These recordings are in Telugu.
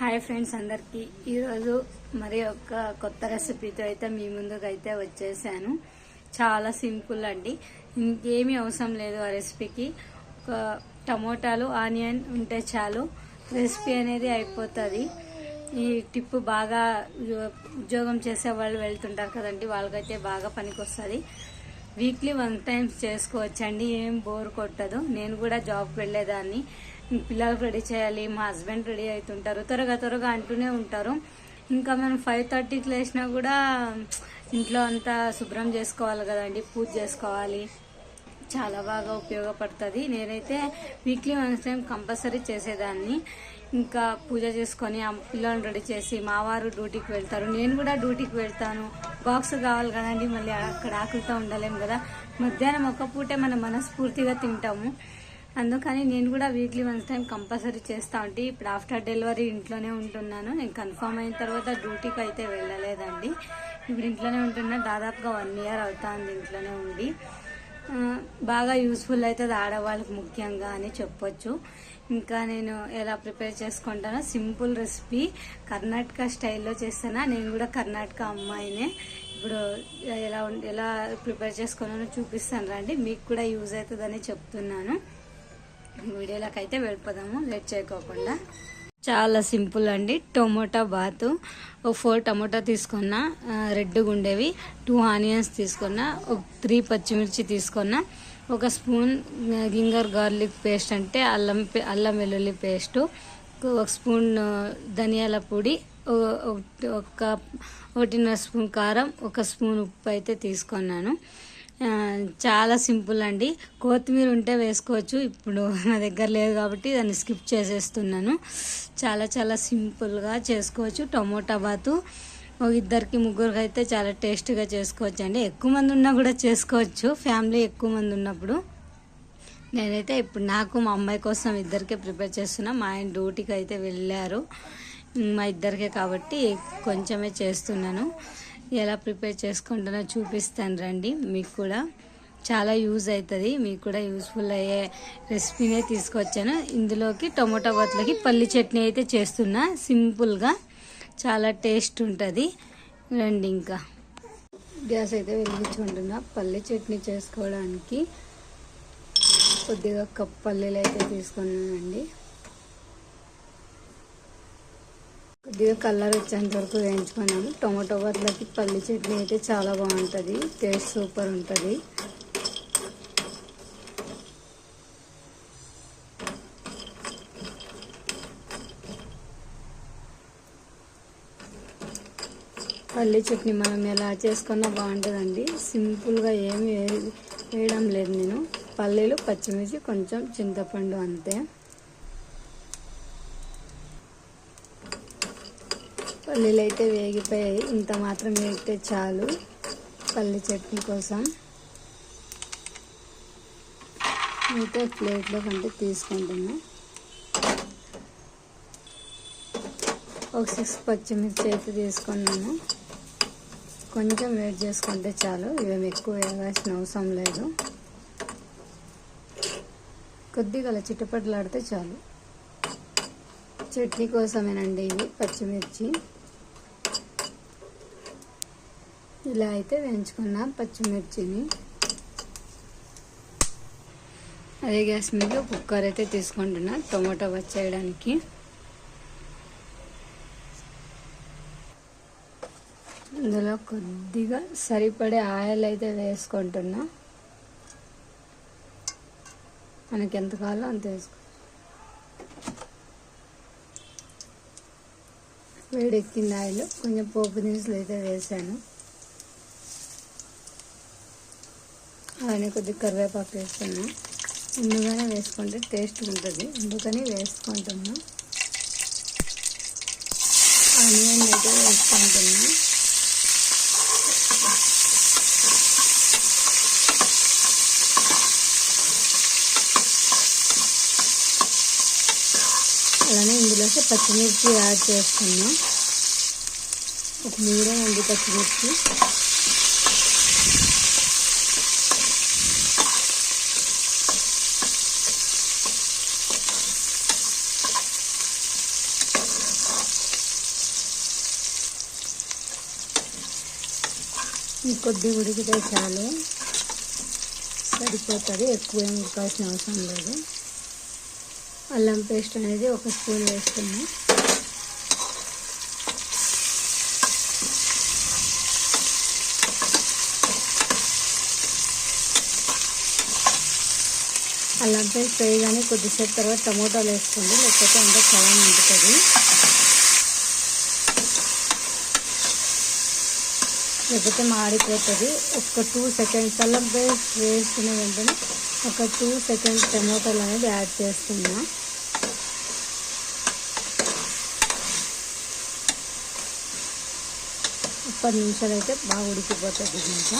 హాయ్ ఫ్రెండ్స్ అందరికీ. ఈరోజు మరి ఒక కొత్త రెసిపీతో అయితే మీ ముందుకు అయితే వచ్చేసాను. చాలా సింపుల్ అండి. ఇంకేమీ అవసరం లేదు ఆ రెసిపీకి. ఒక టమోటాలు ఆనియన్ ఉంటే చాలు. రెసిపీ అనేది అయిపోతుంది. ఈ టిప్ బాగా ఉద్యోగం చేసే వాళ్ళు వెళ్తుంటారు కదండి వాళ్ళకైతే బాగా పనికొస్తుంది. వీక్లీ వన్ టైమ్స్ చేసుకోవచ్చండి. ఏం బోర్ కొట్టదు. నేను కూడా జాబ్కి వెళ్ళేదాన్ని. పిల్లలకు రెడీ చేయాలి మా హస్బెండ్ రెడీ అవుతుంటారు త్వరగా త్వరగా అంటూనే ఉంటారు. ఇంకా మనం ఫైవ్ థర్టీకి లేచినా కూడా ఇంట్లో అంతా శుభ్రం చేసుకోవాలి కదండి పూజ చేసుకోవాలి. చాలా బాగా ఉపయోగపడుతుంది. నేనైతే వీక్లీ వన్ టైం కంపల్సరీ చేసేదాన్ని. ఇంకా పూజ చేసుకొని ఆ పిల్లల్ని రెడీ చేసి మావారు డ్యూటీకి వెళ్తారు. నేను కూడా డ్యూటీకి వెళ్తాను. బాక్స్ కావాలి కదండి మళ్ళీ అక్కడ ఆకలితో ఉండలేము కదా. మధ్యాహ్నం ఒక్క పూటే మనం మనస్ఫూర్తిగా తింటాము. అందుకని నేను కూడా వీక్లీ వన్స్ టైం కంపల్సరీ చేస్తా ఉంటే. ఇప్పుడు ఆఫ్టర్ డెలివరీ ఇంట్లోనే ఉంటున్నాను. నేను కన్ఫర్మ్ అయిన తర్వాత డ్యూటీకి అయితే వెళ్ళలేదండి. ఇప్పుడు ఇంట్లోనే ఉంటున్నా. దాదాపుగా వన్ ఇయర్ అవుతుంది ఇంట్లోనే ఉండి. బాగా యూస్ఫుల్ అవుతుంది ఆడవాళ్ళకి ముఖ్యంగా అని చెప్పొచ్చు. ఇంకా నేను ఎలా ప్రిపేర్ చేసుకుంటానో సింపుల్ రెసిపీ కర్ణాటక స్టైల్లో చేస్తానా? నేను కూడా కర్ణాటక అమ్మాయినే. ఇప్పుడు ఎలా ఉం- ఎలా ప్రిపేర్ చేసుకున్నానో చూపిస్తాను రండి. మీకు కూడా యూజ్ అవుతుందని చెప్తున్నాను. వీడియోలోకి అయితే వెళ్ళిపోదాము. లేట్ చేయకోకుండా. చాలా సింపుల్ అండి. టొమాటో బాతు. ఒక ఫోర్ టమాటా తీసుకున్నా. రెడ్గా ఉండేవి టూ ఆనియన్స్ తీసుకున్నా. ఒక త్రీ పచ్చిమిర్చి తీసుకున్నా. ఒక స్పూన్ గింగర్ గార్లిక్ పేస్ట్ అంటే అల్లం అల్లం వెల్లుల్లి పేస్టు. ఒక స్పూన్ ధనియాల పొడి. ఒక- ఒకటిన్నర స్పూన్ కారం. ఒక స్పూన్ ఉప్పు అయితే తీసుకున్నాను. చాలా సింపుల్ అండి. కొత్తిమీర ఉంటే వేసుకోవచ్చు. ఇప్పుడు నా దగ్గర లేదు కాబట్టి దాన్ని స్కిప్ చేసేస్తున్నాను. చాలా చాలా సింపుల్గా చేసుకోవచ్చు. టమోటా బాతు. ఒక ఇద్దరికి ముగ్గురికి అయితే చాలా టేస్ట్గా చేసుకోవచ్చు అండి. ఎక్కువ మంది ఉన్నా కూడా చేసుకోవచ్చు. ఫ్యామిలీ ఎక్కువ మంది ఉన్నప్పుడు. నేనైతే ఇప్పుడు నాకు మా అమ్మాయి కోసం ఇద్దరికే ప్రిపేర్ చేస్తున్నా. మా ఆయన డ్యూటీకి అయితే వెళ్ళారు. మా ఇద్దరికే కాబట్టి కొంచెమే చేస్తున్నాను. ఎలా ప్రిపేర్ చేసుకుంటానో చూపిస్తాను రండి. మీకు కూడా చాలా యూజ్ అవుతుంది. మీకు కూడా యూస్ఫుల్ అయ్యే రెసిపీనే తీసుకొచ్చాను. ఇందులోకి టొమాటో బొత్తులకి పల్లి చట్నీ అయితే చేస్తున్నా. సింపుల్గా చాలా టేస్ట్ ఉంటుంది. రండి ఇంకా. గ్యాస్ అయితే వెలిగించుకుంటున్నా. పల్లి చట్నీ చేసుకోవడానికి కొద్దిగా కప్ పల్లీలు అయితే తీసుకున్నానండి. కొద్దిగా కలర్ వచ్చేంత వరకు వేయించుకున్నాము టొమాటో బదులకి పల్లి చట్నీ అయితే చాలా బాగుంటుంది. టేస్ట్ సూపర్ ఉంటుంది. పల్లి చట్నీ మనం ఎలా చేసుకున్నా బాగుంటుందండి. సింపుల్గా ఏమి వే- వేయడం లేదు నేను. పల్లీలు పచ్చిమిర్చి కొంచెం చింతపండు అంతే. పల్లీలు అయితే వేగిపోయాయి. ఇంత మాత్రం వేగితే చాలు పల్లి చట్నీ కోసం. అయితే ప్లేట్లో కంటే తీసుకుంటున్నా. ఒక సిక్స్ పచ్చిమిర్చి అయితే తీసుకున్నాను. కొంచెం వేట్ చేసుకుంటే చాలు. ఇవేమి ఎక్కువ వేయాల్సిన అవసరం లేదు. కొద్దిగా అలా చిట్టపట్లాడితే చాలు. చట్నీ కోసమేనండి ఇవి పచ్చిమిర్చి. ఇలా అయితే వేయించుకున్న పచ్చిమిర్చిని. అదే గ్యాస్ మీద కుక్కర్ అయితే తీసుకుంటున్నా టొమాటో వచ్చేయడానికి ఇందులో కొద్దిగా సరిపడే ఆయిల్ అయితే వేసుకుంటున్నా. మనకి ఎంత కావాలో అంత వేసుకో. వేడెక్కింది ఆయిల్ కొంచెం పోపు దినుసులు అయితే వేసాను. అలానే కొద్దిగా కరివేపాకు వేస్తున్నాం ముందుగానే వేసుకుంటే టేస్ట్ ఉంటుంది. అందుకని వేసుకుంటున్నాం. ఆనియన్ అయితే వేసుకుంటున్నాం. అలానే ఇందులోకి పచ్చిమిర్చి యాడ్ చేస్తున్నాం ఒక మూడే ఉంది పచ్చిమిర్చి. కొద్ది ఉడికితే చాలు. సరిపోతుంది. ఎక్కువ ఏం ఉడకాల్సిన అవసరం లేదు. అల్లం పేస్ట్ అనేది ఒక స్పూన్ వేస్తున్నాం అల్లం పేస్ట్ వేయగానే కొద్దిసేపు తర్వాత టమోటాలు వేసుకోండి. లేకపోతే అంతా చాలా మండుతుంది లేకపోతే మాడిపోతుంది ఒక టూ సెకండ్స్ అల్లం పేస్ట్ వేసుకున్న వెంటనే ఒక టూ సెకండ్స్ టమోటాలు అనేది యాడ్ చేస్తున్నా. ముప్పై పది నిమిషాలు అయితే బాగా ఉడికిపోతుంది ఇంకా.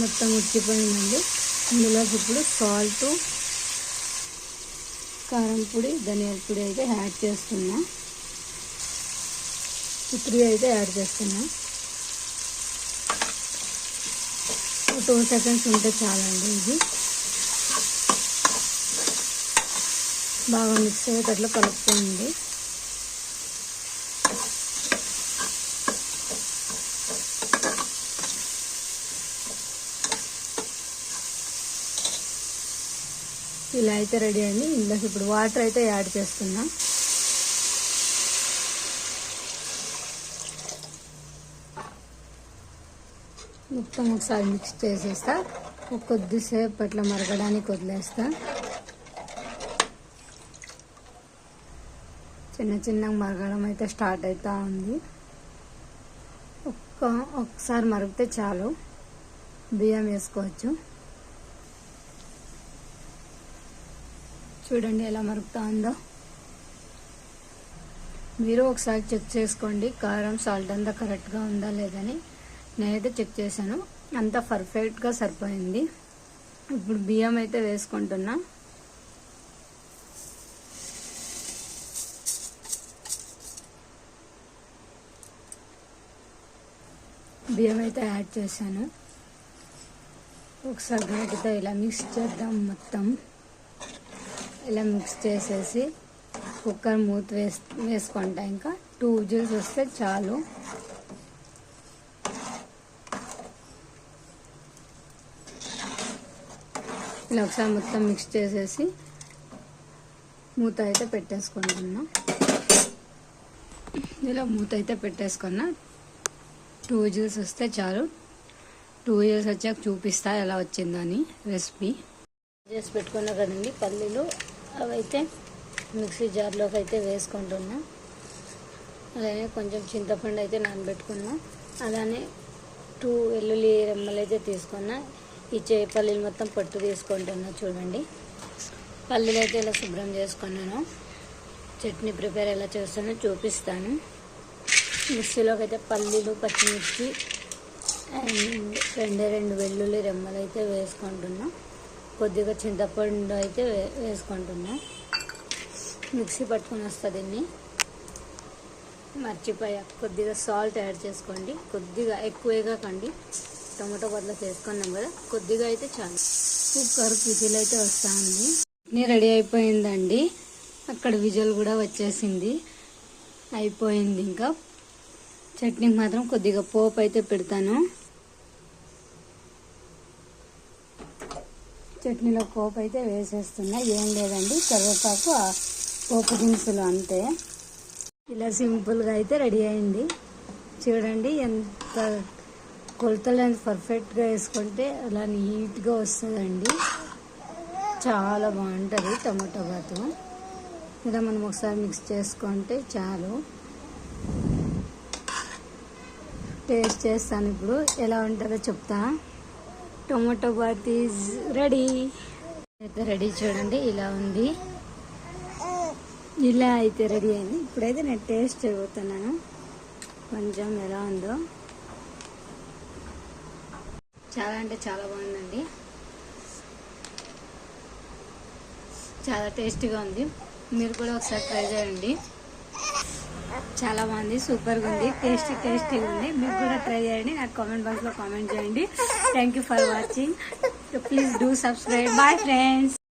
మొత్తం ఉడికిపోయిందండి. ఇందులోకి ఇప్పుడు సాల్ట్ కారం పొడి ధనియాల పొడి అయితే యాడ్ చేస్తున్నా. త్రీ అయితే యాడ్ చేస్తున్నా. టూ సెకండ్స్ ఉంటే చాలండి ఇది. బాగా మిక్స్ అయ్యేటట్లు కలుపుకోండి. ఇలా అయితే రెడీ అయింది. ఇందులోకి ఇప్పుడు వాటర్ అయితే యాడ్ చేస్తున్నాం. మొత్తం ఒకసారి మిక్స్ చేసేస్తా. కొద్దిసేపు అట్లా మరగడానికి వదిలేస్తా. చిన్న చిన్నగా మరగడం అయితే స్టార్ట్ అవుతా ఉంది. ఒక్క ఒకసారి మరిగితే చాలు. బియ్యం వేసుకోవచ్చు. చూడండి ఎలా మరుగుతా ఉందో. మీరు ఒకసారి చెక్ చేసుకోండి. కారం సాల్ట్ అంతా కరెక్ట్గా ఉందా లేదని నేనైతే చెక్ చేశాను. అంతా పర్ఫెక్ట్గా సరిపోయింది. ఇప్పుడు బియ్యం అయితే వేసుకుంటున్నా. బియ్యం అయితే యాడ్ చేశాను. ఒకసారి గరిటతో ఇలా మిక్స్ చేద్దాం మొత్తం. ఇలా మిక్స్ చేసేసి కుక్కర్ మూత వేస్ వేసుకుంటా. ఇంకా టూ విజిల్స్ వస్తే చాలు. ఇలా ఒకసారి మొత్తం మిక్స్ చేసేసి మూత అయితే పెట్టేసుకుంటున్నా. ఇలా మూత అయితే పెట్టేసుకున్నా. టూ విజిల్స్ వస్తే చాలు. టూ ఇయర్స్ వచ్చాక చూపిస్తా ఎలా వచ్చిందని రెసిపీ చేసి పెట్టుకున్నా కదండి పల్లీలు అవైతే మిక్సీ జార్లోకి అయితే వేసుకుంటున్నా. అలానే కొంచెం చింతపండు అయితే నానబెట్టుకున్నా. అలానే టూ వెల్లుల్లి రెమ్మలు అయితే తీసుకున్నా. ఈ చే పల్లీలు మొత్తం పట్టు తీసుకుంటున్నా చూడండి. పల్లీలు అయితే ఇలా శుభ్రం చేసుకున్నాను. చట్నీ ప్రిపేర్ ఎలా చేస్తానో చూపిస్తాను. మిక్సీలోకి అయితే పల్లీలు పచ్చిమిర్చి అండ్ రెండే రెండు వెల్లుల్లి రెమ్మలు అయితే వేసుకుంటున్నా. కొద్దిగా చింతపండు అయితే వేసుకుంటున్నా. మిక్సీ పట్టుకొని వస్తుంది దీన్ని. మర్చిపోయా. కొద్దిగా సాల్ట్ యాడ్ చేసుకోండి. కొద్దిగా ఎక్కువగా కండి టమాటో బదులు చేసుకున్నాం కదా కొద్దిగా అయితే చాలు. కుక్కర్ విజిల్ అయితే వస్తా ఉంది చట్నీ రెడీ అయిపోయిందండి. అక్కడ విజిల్ కూడా వచ్చేసింది. అయిపోయింది ఇంకా. చట్నీకి మాత్రం కొద్దిగా పోపు అయితే పెడతాను. చట్నీలో పోపు అయితే వేసేస్తున్నా. ఏం లేదండి. కరివేపాకు పోపు దినుసులు అంతే. ఇలా సింపుల్గా అయితే రెడీ అయింది. చూడండి ఎంత కొలతలు ఎంత పర్ఫెక్ట్గా వేసుకుంటే అలా నీట్గా వస్తుందండి. చాలా బాగుంటుంది టమాటో బాతు. ఇలా మనం ఒకసారి మిక్స్ చేసుకుంటే చాలు. టేస్ట్ చేస్తాను ఇప్పుడు. ఎలా ఉంటుందో చెప్తా. టొమాటో బాత్ ఈజ్ రెడీ అయితే రెడీ చూడండి ఇలా ఉంది. ఇలా అయితే రెడీ అయింది. ఇప్పుడైతే నేను టేస్ట్ చేయబోతున్నాను కొంచెం ఎలా ఉందో. చాలా అంటే చాలా బాగుందండి. చాలా టేస్టీగా ఉంది. మీరు కూడా ఒకసారి ట్రై చేయండి. చాలా బాగుంది సూపర్గా ఉంది టేస్టీ టేస్టీగా ఉంది. మీరు కూడా ట్రై చేయండి. నాకు కామెంట్ బాక్స్లో కామెంట్ చేయండి. Thank you for watching please do subscribe bye friends